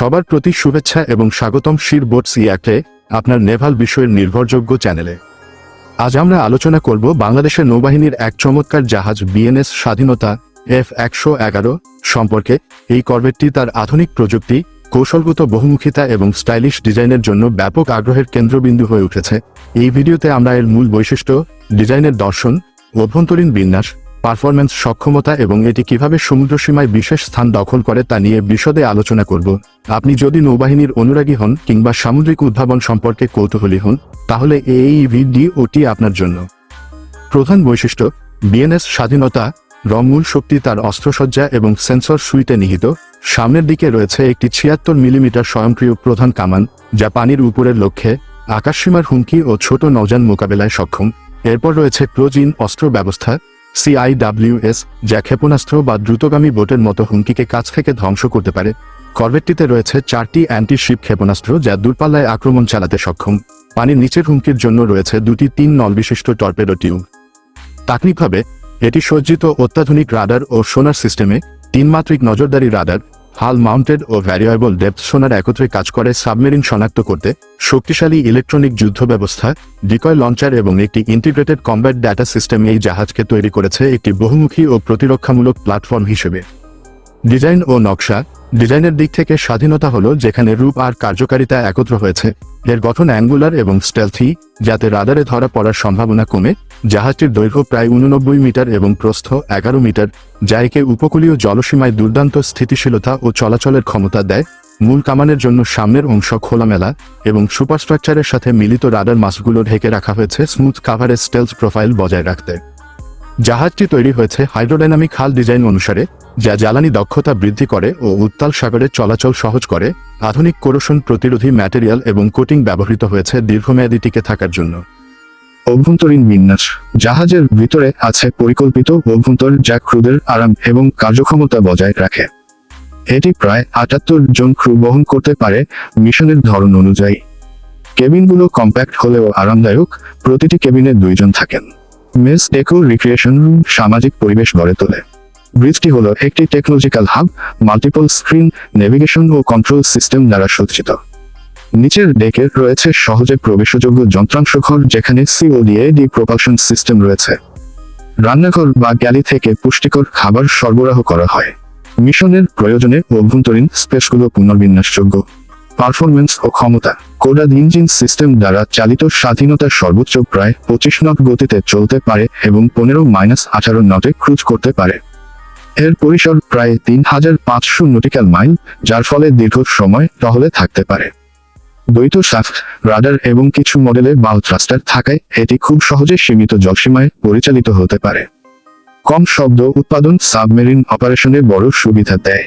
সবার প্রতি শুভেচ্ছা এবং স্বাগতম শির বোট সি অ্যাক্টে আপনার নেভাল বিষয়ের নির্ভরযোগ্য চ্যানেলে। আজ আমরা আলোচনা করব বাংলাদেশের নৌবাহিনীর এক চমৎকার জাহাজ বিএনএস স্বাধীনতা এফ একশো এগারো সম্পর্কে। এই করভেটটি তার আধুনিক প্রযুক্তি, কৌশলগত বহুমুখিতা এবং স্টাইলিশ ডিজাইনের জন্য ব্যাপক আগ্রহের কেন্দ্রবিন্দু হয়ে উঠেছে। এই ভিডিওতে আমরা এর মূল বৈশিষ্ট্য, ডিজাইনের দর্শন, অভ্যন্তরীণ বিন্যাস পারফরম্যান্স সক্ষমতা এবং এটি কীভাবে সমুদ্রসীমায় বিশেষ স্থান দখল করে তা নিয়ে বিশদে আলোচনা করব। আপনি যদি নৌবাহিনীর অনুরাগী হন কিংবা সামুদ্রিক উদ্ভাবন সম্পর্কে কৌতূহলী হন, তাহলে এই ভিডিওটি আপনার জন্য। প্রধান বৈশিষ্ট্য, বিএনএস স্বাধীনতা রমূল শক্তি তার অস্ত্রসজ্জা এবং সেন্সর সুইটে নিহিত। সামনের দিকে রয়েছে একটি ছিয়াত্তর মিলিমিটার স্বয়ংক্রিয় প্রধান কামান, যা পানির উপরের লক্ষ্যে আকাশসীমার হুমকি ও ছোট নৌযান মোকাবেলায় সক্ষম। এরপর রয়েছে ক্লোজিন অস্ত্র ব্যবস্থা সিআইডাব্লিউএস যা ক্ষেপণাস্ত্র বা দ্রুতগামী বোটের মতো হুমকিকে কাছ থেকে ধ্বংস করতে পারে। করভেটটিতে রয়েছে চারটি অ্যান্টি শিপ ক্ষেপণাস্ত্র যা দূরপাল্লায় আক্রমণ চালাতে সক্ষম। পানির নিচের হুমকির জন্য রয়েছে দুটি তিন নল বিশিষ্ট টর্পেডো টিউব। তাকনিকভাবে এটি সজ্জিত অত্যাধুনিক রাডার ও সোনার সিস্টেমে তিনমাত্রিক নজরদারি রাডার হাল মাউন্টেড ও ভ্যারিয়েবল ডেপথ সোনার একত্রে কাজ করে সাবমেরিন শনাক্ত করতে শক্তিশালী ইলেকট্রনিক যুদ্ধ ব্যবস্থা, ডিকয় লঞ্চার এবং একটি ইন্টিগ্রেটেড কম্ব্যাট ডাটা সিস্টেম এই জাহাজকে তৈরি করেছে একটি বহুমুখী ও প্রতিরক্ষামূলক প্ল্যাটফর্ম হিসেবে। ডিজাইন ও নকশা, ডিজাইনের দিক থেকে স্বাধীনতা হল যেখানে রূপ আর কার্যকারিতা একত্র হয়েছে। এর গঠন অ্যাঙ্গুলার এবং স্টেলথি, যাতে রাদারে ধরা পড়ার সম্ভাবনা কমে জাহাজটির দৈর্ঘ্য প্রায় উননব্বই মিটার এবং প্রস্থ এগারো মিটার, যা একে উপকূলীয় জলসীমায় দুর্দান্ত স্থিতিশীলতা ও চলাচলের ক্ষমতা দেয়, মূল কামানের জন্য সামনের অংশ খোলামেলা এবং সুপারস্ট্রাকচারের সাথে মিলিত রাডার মাসগুলো ঢেকে রাখা হয়েছে স্মুথ কাভারেজ স্টেলস প্রোফাইল বজায় রাখতে। জাহাজটি তৈরি হয়েছে হাইড্রোডাইনামিক হাল ডিজাইন অনুসারে, যা জ্বালানি দক্ষতা বৃদ্ধি করে ও উত্তাল সাগরে চলাচল সহজ করে, আধুনিক কোরোশন প্রতিরোধী ম্যাটেরিয়াল এবং কোটিং ব্যবহৃত হয়েছে দীর্ঘমেয়াদী টিকে থাকার জন্য। অভ্যন্তরীণ বিন্যাস। জাহাজের ভিতরে আছে পরিকল্পিত অভ্যন্তর যা ক্রুদের আরাম এবং কার্যক্ষমতা বজায় রাখে। এটি প্রায় আটাত্তর জন ক্রু বহন করতে পারে মিশনের ধরন অনুযায়ী। কেবিনগুলো কম্প্যাক্ট হলেও আরামদায়ক, প্রতিটি কেবিনে দুইজন থাকেন। মেস ডেকো রিক্রিয়েশন রুম সামাজিক পরিবেশ গড়ে তোলে। ব্রিজটি হল একটি technological hub, multiple screen, navigation ও কন্ট্রোল সিস্টেম দ্বারা সজ্জিত। নিচের ডেকে রয়েছে সহজে প্রবেশযোগ্য যন্ত্রাংশ ঘর যেখানে সিওডিএডি প্রপালশন সিস্টেম রয়েছে। রান্নাঘর বা গ্যালি থেকে পুষ্টিকর খাবার সরবরাহ করা হয়। মিশনের প্রয়োজনে অভ্যন্তরীণ স্পেসগুলো পুনর্বিন্যাসযোগ্য। পারফরমেন্স ও ক্ষমতা। কোডাদ ইঞ্জিন সিস্টেম দ্বারা চালিত স্বাধীনতার সর্বোচ্চ প্রায় পঁচিশ নট গতিতে চলতে পারে এবং পনেরো মাইনাস আঠারো নটে ক্রুজ করতে পারে। এর পরিসর প্রায় তিন হাজার পাঁচশো নটিক্যাল মাইল, যার ফলে দীর্ঘ সময় টহলে থাকতে পারে। দ্বৈত শাফট রাডার এবং কিছু মডেলে বাল থ্রাস্টার থাকায় এটি খুব সহজে সীমিত জলসীমায় পরিচালিত হতে পারে। কম শব্দ উৎপাদন সাবমেরিন অপারেশনে বড় সুবিধা দেয়।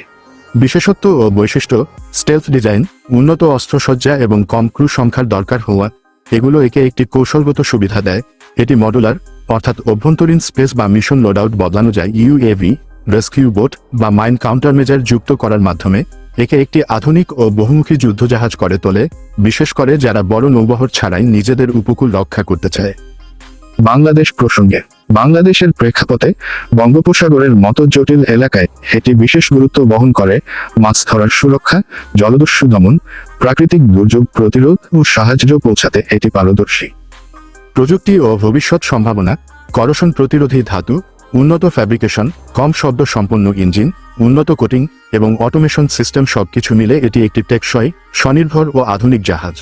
বিশেষত্ব ও বৈশিষ্ট্য স্টেলথ ডিজাইন উন্নত অস্ত্রসজ্জা এবং কম ক্রু সংখ্যার দরকার হওয়া, এগুলো একে একটি কৌশলগত সুবিধা দেয়। এটি মডুলার অর্থাৎ অভ্যন্তরীণ স্পেস বা মিশন লোডআউট বদলানো যায় ইউএভি রেস্কিউ বোট বা মাইন কাউন্টারমেজার যুক্ত করার মাধ্যমে। একে একটি আধুনিক ও বহুমুখী যুদ্ধজাহাজ করে তোলে, বিশেষ করে যারা বড় নৌবহর ছাড়াই নিজেদের উপকূল রক্ষা করতে চায়। বাংলাদেশ প্রসঙ্গে, বাংলাদেশের প্রেক্ষাপটে বঙ্গোপসাগরের মতো জটিল এলাকায় এটি বিশেষ গুরুত্ব বহন করে মাছ ধরার সুরক্ষা, জলদস্যু দমন, প্রাকৃতিক দুর্যোগ প্রতিরোধ ও সাহায্য পৌঁছাতে এটি পারদর্শী। প্রযুক্তি ও ভবিষ্যৎ সম্ভাবনা, করশন প্রতিরোধী ধাতু, উন্নত ফ্যাব্রিকেশন, কম শব্দ সম্পন্ন ইঞ্জিন উন্নত কোটিং এবং অটোমেশন সিস্টেম সবকিছু মিলে এটি একটি টেকসই, স্বনির্ভর ও আধুনিক জাহাজ।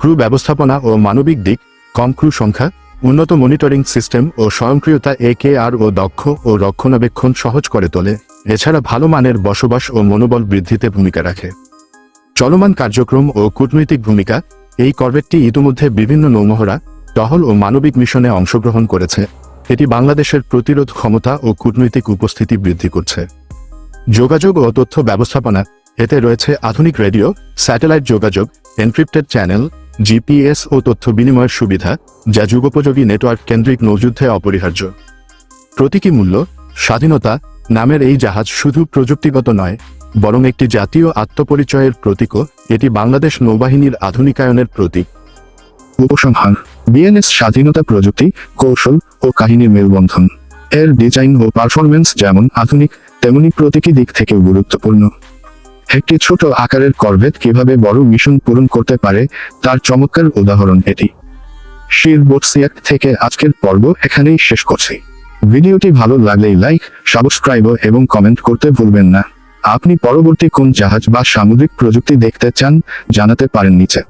ক্রু ব্যবস্থাপনা ও মানবিক দিক, কম ক্রু সংখ্যা, উন্নত মনিটরিং সিস্টেম ও স্বয়ংক্রিয়তা একেআর ও দক্ষ ও রক্ষণাবেক্ষণ সহজ করে তোলে, এছাড়া ভালো মানের বসবাস ও মনোবল বৃদ্ধিতে ভূমিকা রাখে। চলমান কার্যক্রম ও কূটনৈতিক ভূমিকা, এই করভেটটি ইতিমধ্যে বিভিন্ন নৌমহড়া, টহল ও মানবিক মিশনে অংশগ্রহণ করেছে। এটি বাংলাদেশের প্রতিরোধ ক্ষমতা ও কূটনৈতিক উপস্থিতি বৃদ্ধি করছে। যোগাযোগ ও তথ্য ব্যবস্থাপনা, এতে রয়েছে আধুনিক রেডিও, স্যাটেলাইট যোগাযোগ, এনক্রিপ্টেড চ্যানেল, জিপিএস ও তথ্য বিনিময়ের সুবিধা, যা যুগোপযোগী নেটওয়ার্ক কেন্দ্রিক নৌযুদ্ধে অপরিহার্য। প্রতীকী মূল্য, স্বাধীনতা, নামের এই জাহাজ শুধু প্রযুক্তিগত নয়, বরং একটি জাতীয় আত্মপরিচয়ের প্রতীকও, এটি বাংলাদেশ নৌবাহিনীর আধুনিকায়নের প্রতীক। উপসংহার, বিএনএস স্বাধীনতা প্রযুক্তি, কৌশল ও কাহিনীর মেলবন্ধন এর ডিজাইন ও পারফরমেন্স যেমন আধুনিক তেমনি প্রতীকী দিক থেকেও গুরুত্বপূর্ণ। একটি ছোট আকারের করভেট কীভাবে বড় মিশন পূরণ করতে পারে, তার চমৎকার উদাহরণ এটি। শির বোটসিয়াক থেকে আজকের পর্ব এখানেই শেষ করছি। ভিডিওটি ভালো লাগলেই লাইক, সাবস্ক্রাইব এবং কমেন্ট করতে ভুলবেন না। আপনি পরবর্তী কোন জাহাজ বা সামুদ্রিক প্রযুক্তি দেখতে চান, জানাতে পারেন নিচে।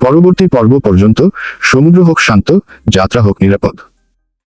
পরবর্তী পর্ব পর্যন্ত সমুদ্র হোক শান্ত, যাত্রা হোক নিরাপদ।